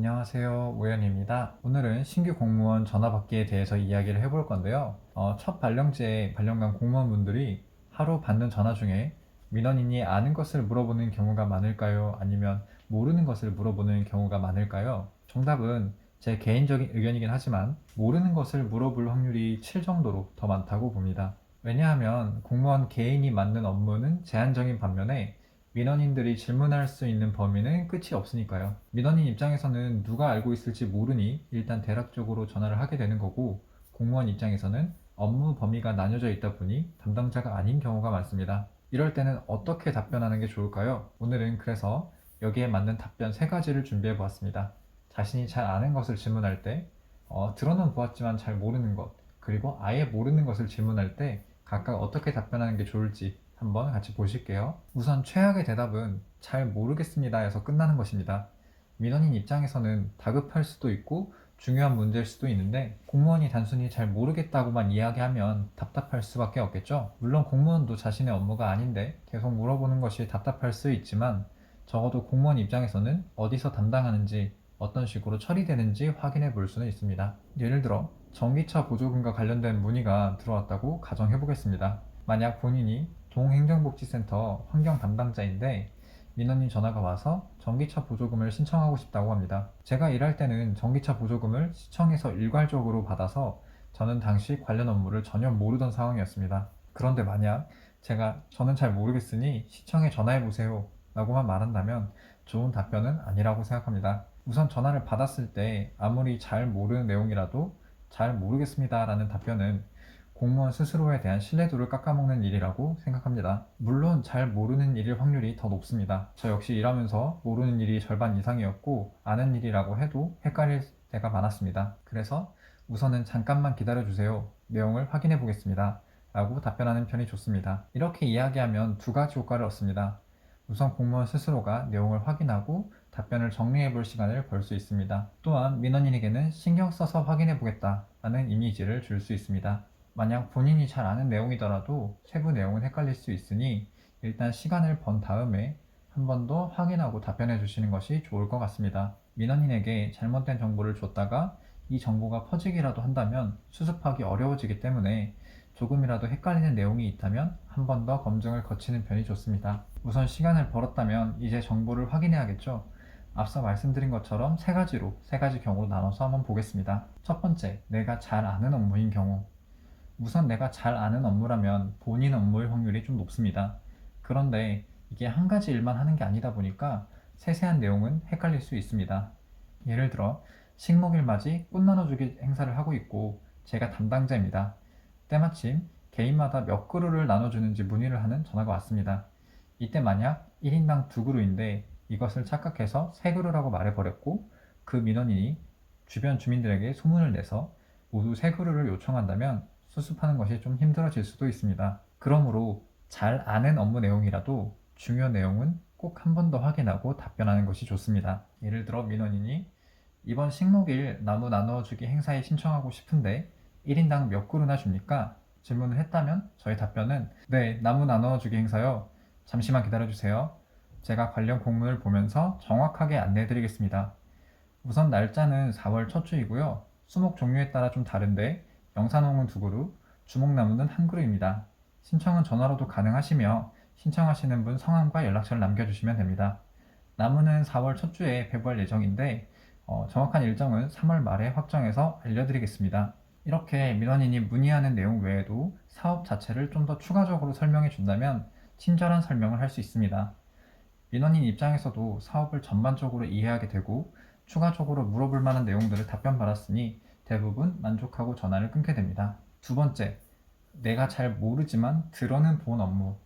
안녕하세요. 우연입니다. 오늘은 신규 공무원 전화 받기에 대해서 이야기를 해볼 건데요. 어, 첫 발령제에 발령간 공무원분들이 하루 받는 전화 중에 민원인이 아는 것을 물어보는 경우가 많을까요? 아니면 모르는 것을 물어보는 경우가 많을까요? 정답은 제 개인적인 의견이긴 하지만 모르는 것을 물어볼 확률이 7 정도로 더 많다고 봅니다. 왜냐하면 공무원 개인이 맡는 업무는 제한적인 반면에 민원인들이 질문할 수 있는 범위는 끝이 없으니까요. 민원인 입장에서는 누가 알고 있을지 모르니 일단 대략적으로 전화를 하게 되는 거고 공무원 입장에서는 업무 범위가 나뉘어져 있다 보니 담당자가 아닌 경우가 많습니다. 이럴 때는 어떻게 답변하는 게 좋을까요? 오늘은 그래서 여기에 맞는 답변 세 가지를 준비해 보았습니다. 자신이 잘 아는 것을 질문할 때, 어, 들어는 보았지만 잘 모르는 것, 그리고 아예 모르는 것을 질문할 때 각각 어떻게 답변하는 게 좋을지 한번 같이 보실게요. 우선 최악의 대답은 잘 모르겠습니다 에서 끝나는 것입니다. 민원인 입장에서는 다급할 수도 있고 중요한 문제일 수도 있는데 공무원이 단순히 잘 모르겠다고만 이야기하면 답답할 수밖에 없겠죠. 물론 공무원도 자신의 업무가 아닌데 계속 물어보는 것이 답답할 수 있지만 적어도 공무원 입장에서는 어디서 담당하는지 어떤 식으로 처리되는지 확인해 볼 수는 있습니다. 예를 들어 전기차 보조금과 관련된 문의가 들어왔다고 가정해 보겠습니다. 만약 본인이 동행정복지센터 환경 담당자인데 민원인 전화가 와서 전기차 보조금을 신청하고 싶다고 합니다. 제가 일할 때는 전기차 보조금을 시청에서 일괄적으로 받아서 저는 당시 관련 업무를 전혀 모르던 상황이었습니다. 그런데 만약 제가 저는 잘 모르겠으니 시청에 전화해 보세요 라고만 말한다면 좋은 답변은 아니라고 생각합니다. 우선 전화를 받았을 때 아무리 잘 모르는 내용이라도 잘 모르겠습니다 라는 답변은 공무원 스스로에 대한 신뢰도를 깎아먹는 일이라고 생각합니다. 물론 잘 모르는 일일 확률이 더 높습니다. 저 역시 일하면서 모르는 일이 절반 이상이었고 아는 일이라고 해도 헷갈릴 때가 많았습니다. 그래서 우선은 잠깐만 기다려주세요. 내용을 확인해 보겠습니다. 라고 답변하는 편이 좋습니다. 이렇게 이야기하면 두 가지 효과를 얻습니다. 우선 공무원 스스로가 내용을 확인하고 답변을 정리해 볼 시간을 벌 수 있습니다. 또한 민원인에게는 신경 써서 확인해 보겠다라는 이미지를 줄 수 있습니다. 만약 본인이 잘 아는 내용이더라도 세부 내용은 헷갈릴 수 있으니 일단 시간을 번 다음에 한 번 더 확인하고 답변해 주시는 것이 좋을 것 같습니다. 민원인에게 잘못된 정보를 줬다가 이 정보가 퍼지기라도 한다면 수습하기 어려워지기 때문에 조금이라도 헷갈리는 내용이 있다면 한 번 더 검증을 거치는 편이 좋습니다. 우선 시간을 벌었다면 이제 정보를 확인해야겠죠. 앞서 말씀드린 것처럼 세 가지로 세 가지 경우로 나눠서 한번 보겠습니다. 첫 번째, 내가 잘 아는 업무인 경우. 우선 내가 잘 아는 업무라면 본인 업무일 확률이 좀 높습니다. 그런데 이게 한 가지 일만 하는 게 아니다 보니까 세세한 내용은 헷갈릴 수 있습니다. 예를 들어 식목일 맞이 꽃 나눠주기 행사를 하고 있고 제가 담당자입니다. 때마침 개인마다 몇 그루를 나눠주는지 문의를 하는 전화가 왔습니다. 이때 만약 1인당 두 그루인데 이것을 착각해서 세 그루라고 말해버렸고 그 민원인이 주변 주민들에게 소문을 내서 모두 세 그루를 요청한다면 수습하는 것이 좀 힘들어질 수도 있습니다. 그러므로 잘 아는 업무 내용이라도 중요 내용은 꼭 한 번 더 확인하고 답변하는 것이 좋습니다. 예를 들어 민원인이 이번 식목일 나무 나누어주기 행사에 신청하고 싶은데 1인당 몇 그루나 줍니까? 질문을 했다면 저희 답변은 네, 나무 나누어주기 행사요. 잠시만 기다려주세요. 제가 관련 공문을 보면서 정확하게 안내해드리겠습니다. 우선 날짜는 4월 첫 주이고요. 수목 종류에 따라 좀 다른데 영산홍은 두 그루, 주목나무는 한 그루입니다. 신청은 전화로도 가능하시며 신청하시는 분 성함과 연락처를 남겨주시면 됩니다. 나무는 4월 첫 주에 배부할 예정인데 어, 정확한 일정은 3월 말에 확정해서 알려드리겠습니다. 이렇게 민원인이 문의하는 내용 외에도 사업 자체를 좀 더 추가적으로 설명해 준다면 친절한 설명을 할 수 있습니다. 민원인 입장에서도 사업을 전반적으로 이해하게 되고 추가적으로 물어볼 만한 내용들을 답변받았으니 대부분 만족하고 전화를 끊게 됩니다. 두 번째, 내가 잘 모르지만 들어는 본 업무.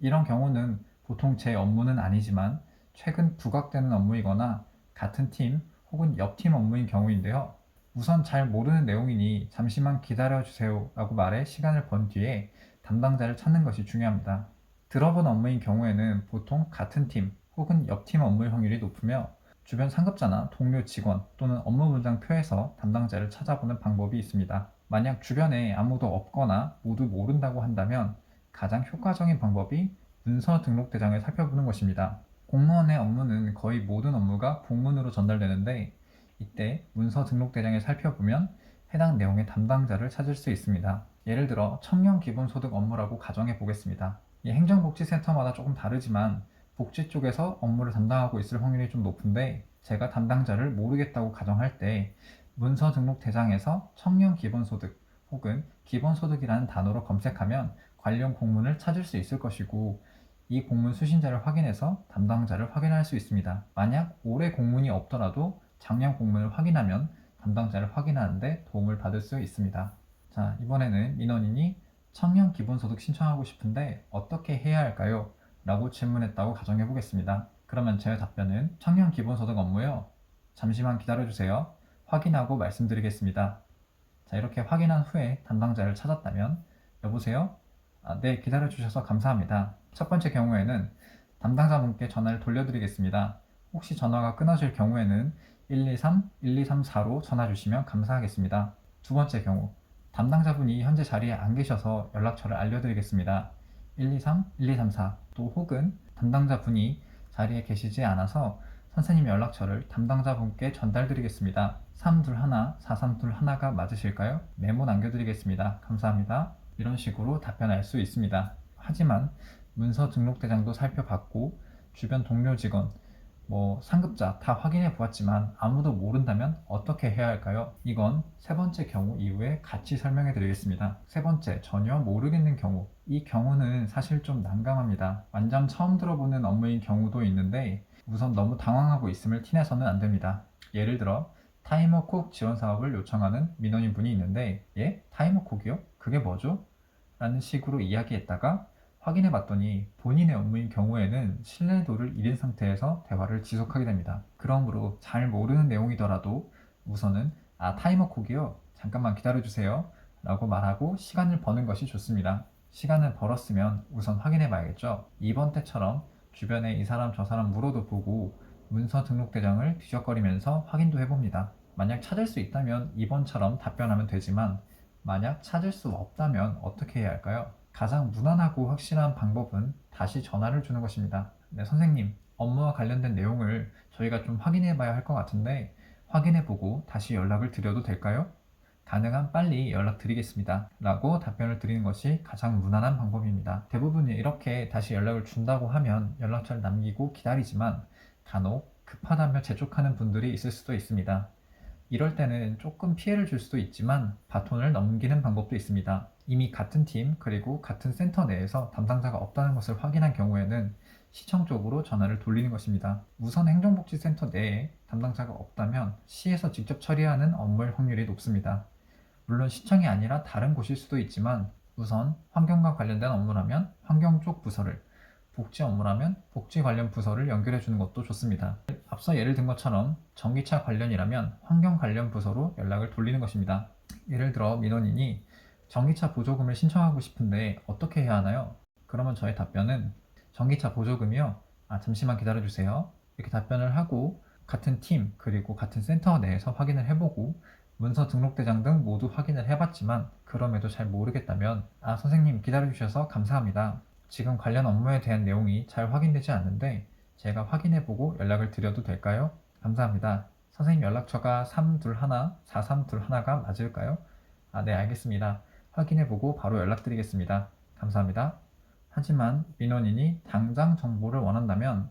이런 경우는 보통 제 업무는 아니지만 최근 부각되는 업무이거나 같은 팀 혹은 옆팀 업무인 경우인데요. 우선 잘 모르는 내용이니 잠시만 기다려주세요 라고 말해 시간을 번 뒤에 담당자를 찾는 것이 중요합니다. 들어본 업무인 경우에는 보통 같은 팀 혹은 옆 팀 업무일 확률이 높으며 주변 상급자나 동료 직원 또는 업무 분장 표에서 담당자를 찾아보는 방법이 있습니다. 만약 주변에 아무도 없거나 모두 모른다고 한다면 가장 효과적인 방법이 문서 등록 대장을 살펴보는 것입니다. 공무원의 업무는 거의 모든 업무가 공문으로 전달되는데 이때 문서 등록 대장을 살펴보면 해당 내용의 담당자를 찾을 수 있습니다. 예를 들어 청년 기본소득 업무라고 가정해 보겠습니다. 이 행정복지센터마다 조금 다르지만 복지 쪽에서 업무를 담당하고 있을 확률이 좀 높은데 제가 담당자를 모르겠다고 가정할 때 문서 등록 대장에서 청년 기본소득 혹은 기본소득이라는 단어로 검색하면 관련 공문을 찾을 수 있을 것이고 이 공문 수신자를 확인해서 담당자를 확인할 수 있습니다. 만약 올해 공문이 없더라도 작년 공문을 확인하면 담당자를 확인하는데 도움을 받을 수 있습니다. 자, 이번에는 민원인이 청년 기본소득 신청하고 싶은데 어떻게 해야 할까요? 라고 질문했다고 가정해 보겠습니다. 그러면 제 답변은 청년 기본소득 업무요. 잠시만 기다려주세요. 확인하고 말씀드리겠습니다. 자, 이렇게 확인한 후에 담당자를 찾았다면 여보세요? 아, 네, 기다려주셔서 감사합니다. 첫 번째 경우에는 담당자분께 전화를 돌려드리겠습니다. 혹시 전화가 끊어질 경우에는 123, 1234로 전화 주시면 감사하겠습니다. 두 번째 경우, 담당자분이 현재 자리에 안 계셔서 연락처를 알려드리겠습니다. 123, 1234, 또 혹은 담당자분이 자리에 계시지 않아서 선생님 연락처를 담당자분께 전달드리겠습니다. 321, 4321가 맞으실까요? 메모 남겨드리겠습니다. 감사합니다. 이런 식으로 답변할 수 있습니다. 하지만 문서 등록 대장도 살펴봤고 주변 동료 직원, 뭐 상급자 다 확인해 보았지만 아무도 모른다면 어떻게 해야 할까요? 이건 세 번째 경우 이후에 같이 설명해 드리겠습니다. 세 번째, 전혀 모르겠는 경우. 이 경우는 사실 좀 난감합니다. 완전 처음 들어보는 업무인 경우도 있는데 우선 너무 당황하고 있음을 티내서는 안 됩니다. 예를 들어 타이머 콕 지원 사업을 요청하는 민원인 분이 있는데 예? 타이머 콕이요? 그게 뭐죠? 라는 식으로 이야기했다가 확인해 봤더니 본인의 업무인 경우에는 신뢰도를 잃은 상태에서 대화를 지속하게 됩니다. 그러므로 잘 모르는 내용이더라도 우선은 아 타이머 콕이요 잠깐만 기다려 주세요 라고 말하고 시간을 버는 것이 좋습니다. 시간을 벌었으면 우선 확인해 봐야겠죠. 이번 때처럼 주변에 이 사람 저 사람 물어도 보고 문서 등록 대장을 뒤적거리면서 확인도 해봅니다. 만약 찾을 수 있다면 이번처럼 답변하면 되지만 만약 찾을 수 없다면 어떻게 해야 할까요? 가장 무난하고 확실한 방법은 다시 전화를 주는 것입니다. 네, 선생님, 업무와 관련된 내용을 저희가 좀 확인해 봐야 할 것 같은데 확인해 보고 다시 연락을 드려도 될까요? 가능한 빨리 연락드리겠습니다. 라고 답변을 드리는 것이 가장 무난한 방법입니다. 대부분이 이렇게 다시 연락을 준다고 하면 연락처를 남기고 기다리지만 간혹 급하다며 재촉하는 분들이 있을 수도 있습니다. 이럴 때는 조금 피해를 줄 수도 있지만 바톤을 넘기는 방법도 있습니다. 이미 같은 팀 그리고 같은 센터 내에서 담당자가 없다는 것을 확인한 경우에는 시청 쪽으로 전화를 돌리는 것입니다. 우선 행정복지센터 내에 담당자가 없다면 시에서 직접 처리하는 업무일 확률이 높습니다. 물론 시청이 아니라 다른 곳일 수도 있지만 우선 환경과 관련된 업무라면 환경 쪽 부서를 복지 업무라면 복지 관련 부서를 연결해 주는 것도 좋습니다. 앞서 예를 든 것처럼 전기차 관련이라면 환경 관련 부서로 연락을 돌리는 것입니다. 예를 들어 민원인이 전기차 보조금을 신청하고 싶은데 어떻게 해야 하나요? 그러면 저의 답변은 전기차 보조금이요? 아, 잠시만 기다려 주세요. 이렇게 답변을 하고 같은 팀 그리고 같은 센터 내에서 확인을 해보고 문서 등록대장 등 모두 확인을 해봤지만 그럼에도 잘 모르겠다면 아 선생님 기다려 주셔서 감사합니다. 지금 관련 업무에 대한 내용이 잘 확인되지 않는데 제가 확인해보고 연락을 드려도 될까요? 감사합니다. 선생님 연락처가 321, 4321가 맞을까요? 아, 네, 알겠습니다. 확인해보고 바로 연락드리겠습니다. 감사합니다. 하지만 민원인이 당장 정보를 원한다면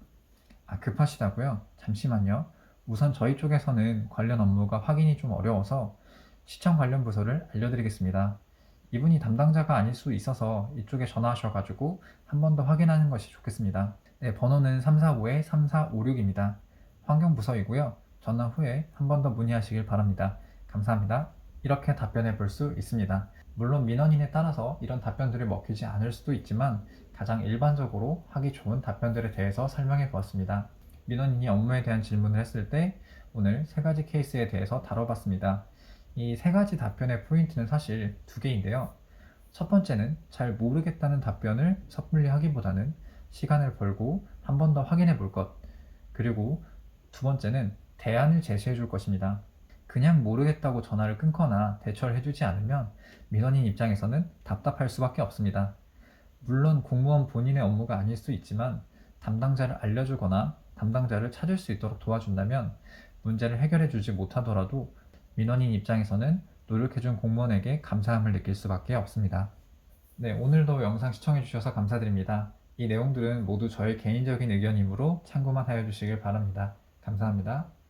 아, 급하시다고요? 잠시만요. 우선 저희 쪽에서는 관련 업무가 확인이 좀 어려워서 시청 관련 부서를 알려드리겠습니다. 이분이 담당자가 아닐 수 있어서 이쪽에 전화하셔가지고 한 번 더 확인하는 것이 좋겠습니다. 네, 번호는 345-3456입니다. 환경부서이고요. 전화 후에 한 번 더 문의하시길 바랍니다. 감사합니다. 이렇게 답변해 볼 수 있습니다. 물론 민원인에 따라서 이런 답변들이 먹히지 않을 수도 있지만 가장 일반적으로 하기 좋은 답변들에 대해서 설명해 보았습니다. 민원인이 업무에 대한 질문을 했을 때 오늘 세 가지 케이스에 대해서 다뤄봤습니다. 이 세 가지 답변의 포인트는 사실 두 개인데요. 첫 번째는 잘 모르겠다는 답변을 섣불리 하기보다는 시간을 벌고 한 번 더 확인해 볼 것. 그리고 두 번째는 대안을 제시해 줄 것입니다. 그냥 모르겠다고 전화를 끊거나 대처를 해주지 않으면 민원인 입장에서는 답답할 수밖에 없습니다. 물론 공무원 본인의 업무가 아닐 수 있지만 담당자를 알려주거나 담당자를 찾을 수 있도록 도와준다면 문제를 해결해 주지 못하더라도 민원인 입장에서는 노력해준 공무원에게 감사함을 느낄 수밖에 없습니다. 네, 오늘도 영상 시청해 주셔서 감사드립니다. 이 내용들은 모두 저의 개인적인 의견이므로 참고만 하여 주시길 바랍니다. 감사합니다.